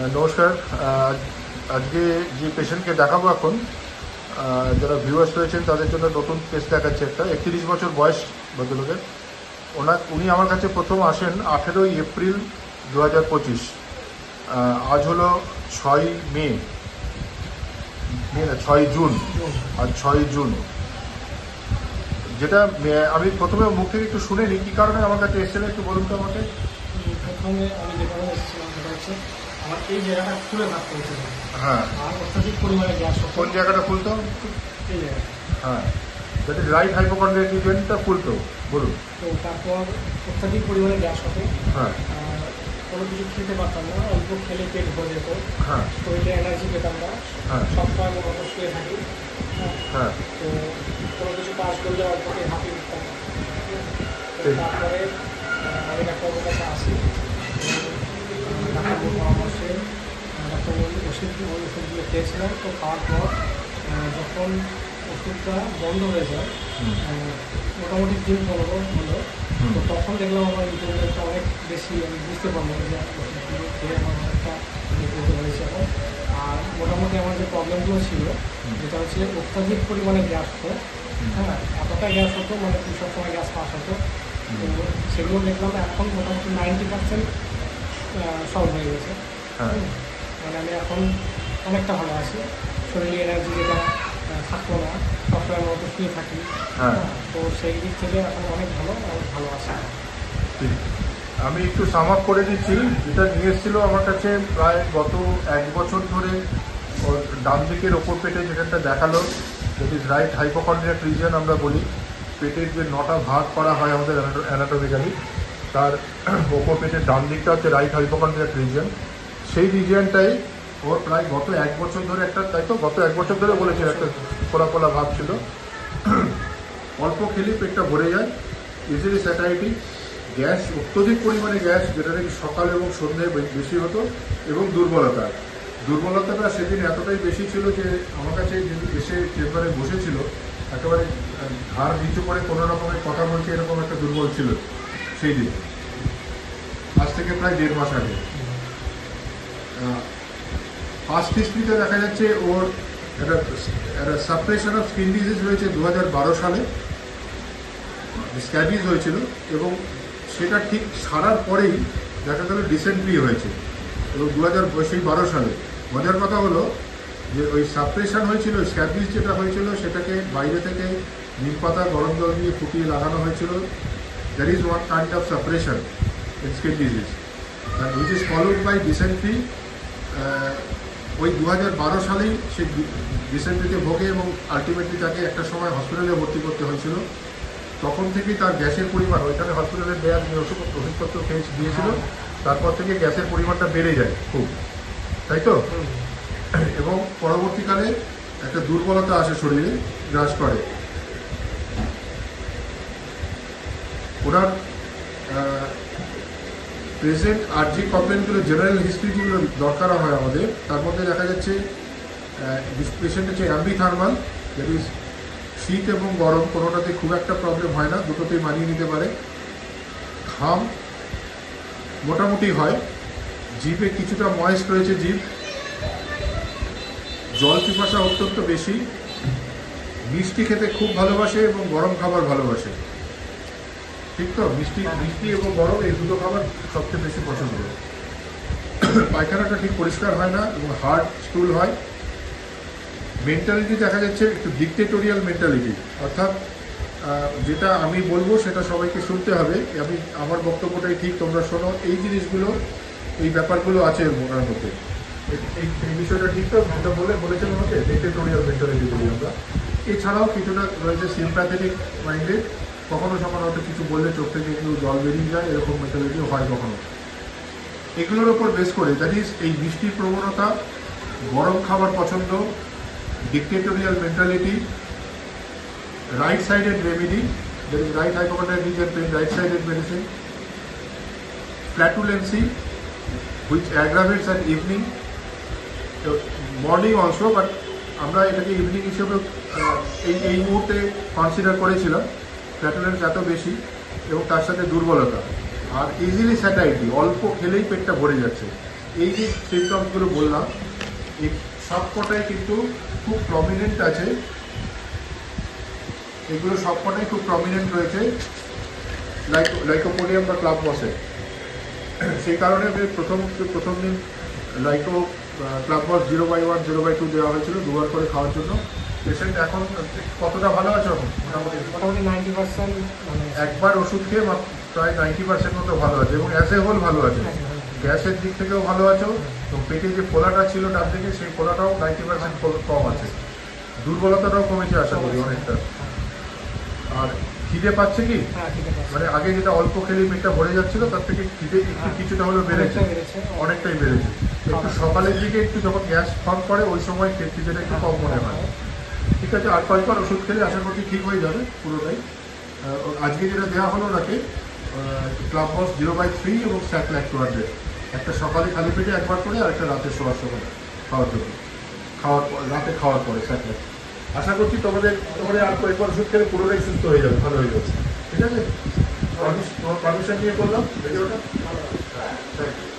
নমস্কার। আজকে যে পেশেন্টকে দেখাবো এখন যারা ভিউয়ার্স রয়েছেন, তাদের জন্য নতুন কেস দেখাচ্ছে একটা। একত্রিশ বছর বয়স ভদ্রলোকের। ওনার, উনি আমার কাছে প্রথম আসেন আঠেরোই এপ্রিল দু হাজার পঁচিশ আজ হলো ছয় মে। মে না, ছয় জুন। আর ছয় জুন। যেটা আমি প্রথমে মুখ থেকে একটু শুনে নিই, কী কারণে আমার কাছে এসেছিলেন একটু বলুন তো আমাকে। প্রথমে আমি এসেছিলাম সেটা হচ্ছে আমার এই জায়গাটা খুলে থাকতে হয়েছিল হ্যাঁ। আর অত্যাধিক পরিমাণে গ্যাস কোন জায়গাটা খুলতো? এই জায়গাটা। হ্যাঁ। দ্যাট ইজ রাইট হাইপোকন্ড্রিয়াল রিজনটা খুলতো। বলুন। তো তারপর অত্যাধিক পরিমাণে গ্যাস হতো হ্যাঁ। কোনো কিছু খেতে পারতাম না। অল্প খেলে পেট ভরে যেত। হ্যাঁ। শরীরে এনার্জি পেতাম না। হ্যাঁ। সবসময় মতো শুয়ে থাকি হ্যাঁ, হ্যাঁ। তো কোনো কিছু কাজ করলে অল্পকে হাঁপিয়ে উঠতাম। ঠিক। তারপরে আমি ডাক্তারবাবুর কাছে খেয়েছিলাম তো খাওয়ার পর যখন ওষুধটা বন্ধ হয়ে যায় মোটামুটি দিন পনেরো হলো তো তখন দেখলাম আমার ইন্টারনেটটা অনেক বেশি আমি বুঝতে পারলাম যে ওষুধগুলো খেয়ে আমার অনেকটা ইম্প্রুভ হয়েছে এখন। আর মোটামুটি আমার যে প্রবলেমগুলো ছিল যেটা হচ্ছে অত্যাধিক পরিমাণে গ্যাস হতো হ্যাঁ এতটা গ্যাস হতো মানে দু সময় গ্যাস পাস হতো। তো সেগুলো দেখলাম এখন মোটামুটি নাইনটি পার্সেন্ট সলভ হয়ে গেছে। হ্যাঁ। মানে আমি এখন অনেকটা ভালো আছি। শরীরে এনার্জি যেটা থাকতো না সবসময় মতো শুয়ে থাকি। হ্যাঁ। হ্যাঁ, তো সেই দিক থেকে এখন অনেক ভালো অনেক ভালো আছে। আমি একটু সাম আপ করে দিচ্ছি। যেটা নিয়ে এসেছিল আমার কাছে প্রায় গত এক বছর ধরে ওর ডান দিকের ওপর পেটে যেটা দেখাল that is right hypochondriac reason আমরা বলি পেটের যে নটা ভাগ করা হয় আমাদের অ্যানাটমিক্যালি তার ওপর পেটের ডান দিকটা হচ্ছে রাইট হাইপোকন্ড্রিয়াক রিজন সেই রিজিয়নটাই ওর প্রায় গত এক বছর ধরে একটা, তাই তো গত এক বছর ধরে বলেছিল একটা খোলা খোলা ভাব ছিল। অল্প খেলেই পেটটা ভরে যায়। ইজিলি স্যাটাইটি গ্যাস, অত্যধিক পরিমাণে গ্যাস, যেটা নাকি সকাল এবং সন্ধ্যায় বেশি হতো, এবং দুর্বলতা। দুর্বলতাটা সেদিন এতটাই বেশি ছিল যে আমার কাছে এসে চেম্বারে বসেছিল, একেবারে ঘাড় নিচু করে কোনো রকমের কথা বলছে, এরকম একটা দুর্বল ছিল সেই দিন। আজ থেকে প্রায় দেড় মাস আগে। ফার্স্ট হিস্ট্রিতে দেখা যাচ্ছে ওর একটা সাপ্রেশন অফ স্কিন ডিজিজ হয়েছে দু হাজার বারো সালে। স্ক্যাবিজ হয়েছিল এবং সেটা ঠিক সারার পরেই দেখা গেল ডিসেন্ট্রি হয়েছে। এবং দু হাজার সেই বারো সালে। মজার কথা হলো যে ওই সাপ্রেশন হয়েছিল স্ক্যাবিজ যেটা হয়েছিল সেটাকে বাইরে থেকে নিম পাতা, গরম জল দিয়ে ফুটিয়ে লাগানো হয়েছিল। That is one kind of suppression in skin disease which is followed by dysentery ওই দু হাজার বারো সালেই সে ডিসেন্ট্রিতে ভোগে এবং আলটিমেটলি তাকে একটা সময় হসপিটালে ভর্তি করতে হয়েছিল। তখন থেকেই তার গ্যাসের পরিমাণ ওইখানে হসপিটালে দেওয়ার যে ওষুধ ওষুধপত্র খেয়ে দিয়েছিল তারপর থেকে গ্যাসের পরিমাণটা বেড়ে যায় খুব। তাই তো? এবং পরবর্তীকালে একটা দুর্বলতা আসে শরীরে গ্রাস করে। ওনার প্রেজেন্ট আর যে কমপ্লেনগুলো জেনারেল হিস্ট্রি যেগুলো দরকার হয় আমাদের। তার মধ্যে দেখা যাচ্ছে পেশেন্ট হচ্ছে অ্যাম্বি থার্মাল দ্যাট ইজ শীত এবং গরম কোনোটাতে খুব একটা প্রবলেম হয় না, দুটোতেই মানিয়ে নিতে পারে। ঘাম মোটামুটি হয়। জিভে কিছুটা ময়েস্ট রয়েছে জিভ। জল পিপাসা অত্যন্ত বেশি। মিষ্টি খেতে খুব ভালোবাসে এবং গরম খাবার ভালোবাসে। ঠিক তো? মিষ্টি মিষ্টি এবং গরম, এই দুটো খাবার সবচেয়ে বেশি পছন্দ। পায়খানাটা ঠিক পরিষ্কার হয় না এবং হার্ড স্টুল হয়। মেন্টালিটি দেখা যাচ্ছে একটু ডিকটেটোরিয়াল মেন্টালিটি। অর্থাৎ যেটা আমি বলব সেটা সবাইকে শুনতে হবে। আমি, আমার বক্তব্যটাই ঠিক, তোমরা শোনো। এই জিনিসগুলো, এই ব্যাপারগুলো আছে ওনার মধ্যে। এই- বিষয়টা ঠিক তো? যেটা বলে, বলেছেন আমাকে, ডিকটেটোরিয়াল মেন্টালিটি বলি আমরা। এছাড়াও কিছুটা রয়েছে সিম্প্যাথেটিক মাইন্ডেড কখনো কখনো হয়তো কিছু বললে চোখ থেকে একটু জল বেরিয়ে যায়, এরকম মেন্টালিটিও হয় কখনো? এগুলোর ওপর বেস করে দ্যাট ইজ এই মিষ্টির প্রবণতা, গরম খাবার পছন্দ dictatorial mentality right sided remedy there is right hypochondriac region pain, right sided medicine flatulency which aggravates at evening morning also but আমরা এটাকে ইভিনিং হিসেবে এই এই মুহূর্তে কনসিডার করেছিলাম। ফ্ল্যাটুলেন্স এত বেশি এবং তার সাথে দুর্বলতা। আর ইজিলি স্যাটাইটি অল্প খেলেই পেটটা ভরে যাচ্ছে। এই যে সিমটমসগুলো বললাম, এই সবকটাই কিন্তু খুব প্রমিনেন্ট আছে। এগুলো সবকটাই খুব প্রমিনেন্ট রয়েছে। লাইকো লাইকোপোডিয়াম বা ক্লাব বসে। সেই কারণে প্রথম প্রথম দিন লাইকো club boss zero by one zero by two দেওয়া হয়েছিল দুবার করে খাওয়ার জন্য। পেশেন্ট এখন কতটা ভালো আছে মোটামুটি? মোটামুটি নাইনটি পার্সেন্ট মানে একবার ওষুধ খেয়ে প্রায় নাইনটি পার্সেন্ট মতো ভালো আছে এবং অ্যাজ এ হোল ভালো আছে। গ্যাসের দিক থেকেও ভালো আছো। তো পেটে যে ফোলাটা ছিল ডান দিকে সেই ফোলাটাও নাইনটি পার্সেন্ট কম আছে। দুর্বলতাটাও কমেছে আশা করি অনেকটা। আর খিদে পাচ্ছে কি? হ্যাঁ মানে আগে যেটা অল্প খেলে পেটটা ভরে যাচ্ছিল তার থেকে খিদে একটু কিছুটা হলেও বেড়েছে। অনেকটাই বেড়েছে। একটু সকালের দিকে একটু যখন গ্যাস ফর্ম করে ওই সময় খেতে যেটা একটু কম মনে হয় ঠিক আছে, আর কয়েকবার ওষুধ খেলে আশা করছি ঠিক হয়ে যাবে, পুরোটাই। আজকে যেটা দেওয়া হলো ওনাকে club boss zero by three এবং স্যাটলাইট টু হান্ড্রেড একটা সকালে খালি পেটে একবার করে আর একটা রাতে শোয়ার সময় খাওয়ার জন্য। খাওয়ার রাতে খাওয়ার পরে স্যাটলাইট আশা করছি তোমাদের তোমাদের আর কয়েকবার ওষুধ খেলে পুরোটাই সুস্থ হয়ে যাবে, ভালো হয়ে যাচ্ছে ঠিক আছে? পারমিশন নিয়ে করলাম ভিডিওটা থ্যাংক ইউ